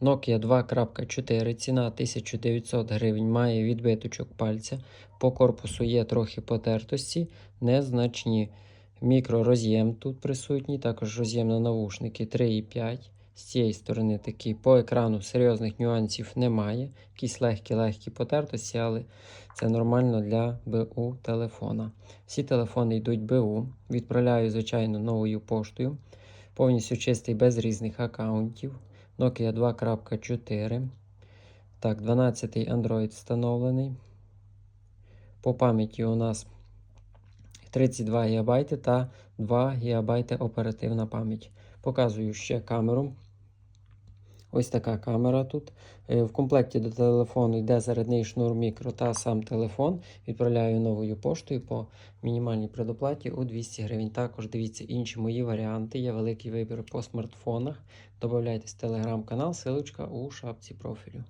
Nokia 2.4, ціна 1900 гривень, має відбиточок пальця. По корпусу є трохи потертості, незначні. Мікророз'єм тут присутній, також роз'єм на навушники 3,5. З цієї сторони такий. По екрану серйозних нюансів немає. Якісь легкі-легкі потертості, але це нормально для БУ телефона. Всі телефони йдуть БУ. Відправляю, звичайно, новою поштою. Повністю чистий без різних аккаунтів. Nokia 2.4. Так, 12 Android встановлений. По пам'яті у нас 32 ГБ та 2 ГБ оперативна пам'ять. Показую ще камеру. Ось така камера тут. Е, В комплекті до телефону йде зарядний шнур мікро та сам телефон. Відправляю новою поштою по мінімальній предоплаті у 200 гривень. Також дивіться інші мої варіанти. Є великий вибір по смартфонах. Добавляйтесь в телеграм-канал, силочка у шапці профілю.